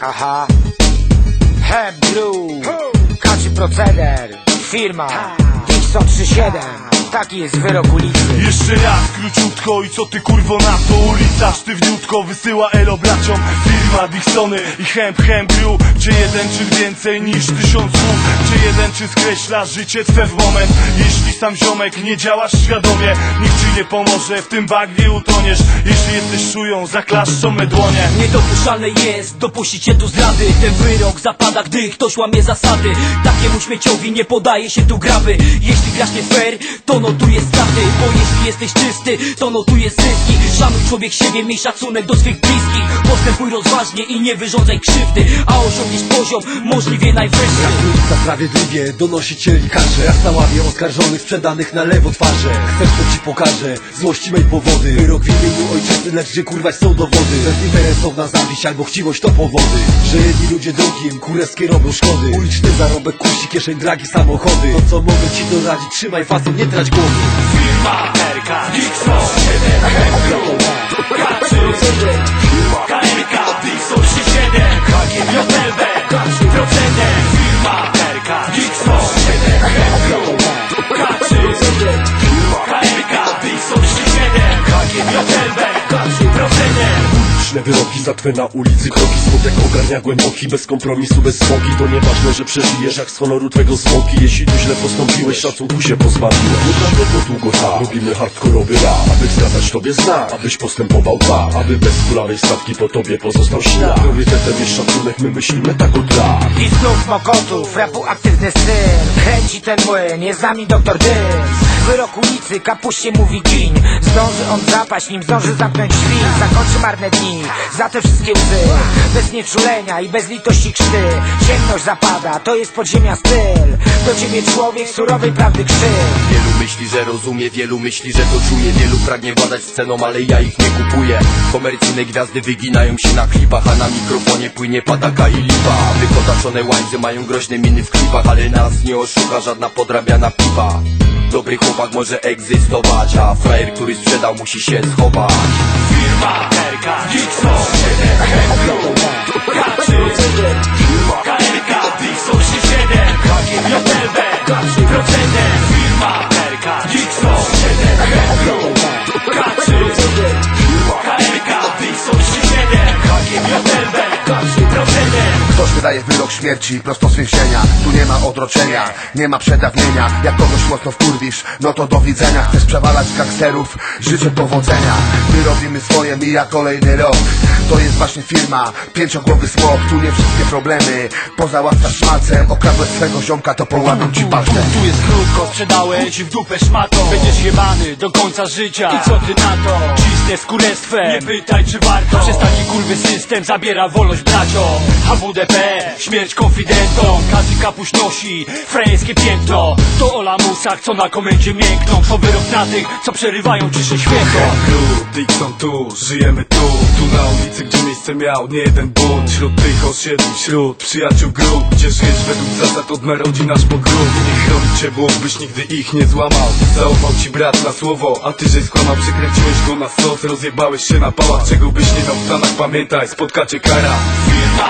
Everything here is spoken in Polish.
Aha. Hep Blue. Kaczy proceder. Firma. Dixon 37. Taki jest wyrok ulicy. Jeszcze raz króciutko i co ty kurwo na to Ulica sztywniutko wysyła elo braciom I Hemp Crew Czy jeden czy więcej niż tysiąc słów? Czy jeden czy skreśla życie twe w moment? Jeśli sam ziomek nie działasz świadomie Nikt ci nie pomoże, w tym bagnie utoniesz. Jeśli jesteś szują, zaklaszczą me dłonie. Niedopuszczalne jest dopuścić się tu zdrady. Ten wyrok zapada, gdy ktoś łamie zasady. Takiemu śmieciowi nie podaje się tu grawy. Jeśli grasz nie fair, to notuje straty. Bo jeśli jesteś czysty, to notuje zyski. Szanuj człowiek siebie, miej szacunek do swych bliskich. Postępuj rozważnie i nie wyrządzaj krzywdy A osiągniesz poziom możliwie najwyższy. Ulica sprawiedliwie donosicieli każe Jak na ławie oskarżonych sprzedanych na lewo twarze. Chcesz to ci pokażę, złości mej powody. Wyrok w imieniu ojczyzny, lecz gdzie kurwać są dowody? Bezinteresowna zawiść albo chciwość to powody. Że jedni ludzie drugim kurewskie robią szkody. Uliczny zarobek kusi kieszeń dragi samochody. To co mogę ci doradzić, trzymaj fason, nie trać głowy. Firma 37 JLB Proceder Liczne wyroki za twe na ulicy kroki Smutek ogarnia głęboki, bez kompromisu, bez smoki. To nieważne, że przeżyjesz jak z honoru twego smoki. Jeśli tu źle postąpiłeś, szacunku się pozbawiłeś Nie każdego długo trwa, robimy hardkorowy rap Aby wskazać tobie znak, abyś postępował dwa. Aby bez kulawej stawki po tobie pozostał ślad. Priorytetem jest szacunek, my myślimy tak od lat. I znów mokotów, rapu aktywny syn Kręci ten młyn, jest z nami doktor Dys Wyrok ulicy, kapuście mówi gin Zdąży on zapaść, nim zdąży zamknąć drzwi. Zakończy marne dni, za te wszystkie łzy. Bez nieczulenia i bez litości krzty. Ciemność zapada, to jest podziemia styl. Do ciebie człowiek surowej prawdy krzyk Wielu myśli, że rozumie, wielu myśli, że to czuje. Wielu pragnie władać sceną, ale ja ich nie kupuję. Komercyjne gwiazdy wyginają się na klipach A na mikrofonie płynie pataka i lipa. Wykotaczone łańce mają groźne miny w klipach Ale nas nie oszuka żadna podrabiana pipa Dobry chłopak może egzystować A frajer, który sprzedał musi się schować. Firma wydaje wyrok śmierci prosto z więzienia. Tu nie ma odroczenia, nie ma przedawnienia. Jak kogoś mocno wkurwisz, no to do widzenia. Chcesz przewalać z gangsterów, życzę powodzenia. My robimy swoje, mija kolejny rok. To jest właśnie firma, pięciogłowy smok Tu nie wszystkie problemy, pozałatwiasz szmalcem Okradłeś swego ziomka, to połamią ci palce. Tu jest krótko, sprzedałem ci w dupę szmatą. Będziesz jebany do końca życia. I co ty na to? Cisnę z kurestwem Nie pytaj czy warto. Przez taki kurwy system zabiera wolność braciom. HWDP, śmierć konfidentom. Każdy kapuś nosi frajerskie piętno. To o lamusach, co na komendzie miękną. To wyrok na tych, co przerywają ciszę świętą. Dixon tu, żyjemy tu Tu na ulicy, gdzie miejsce miał nie jeden bunt Wśród tych osiedli, wśród przyjaciół grup. Gdzie żyjesz według zasad od narodzin aż po grób. Niech chroni cię byś nigdy ich nie złamał. Zaufał ci brat na słowo, a ty żeś skłamał. Przykręciłeś go na stos, rozjebałeś się na pałach. Czego byś nie dał w Stanach, pamiętaj, spotkacie kara. Firma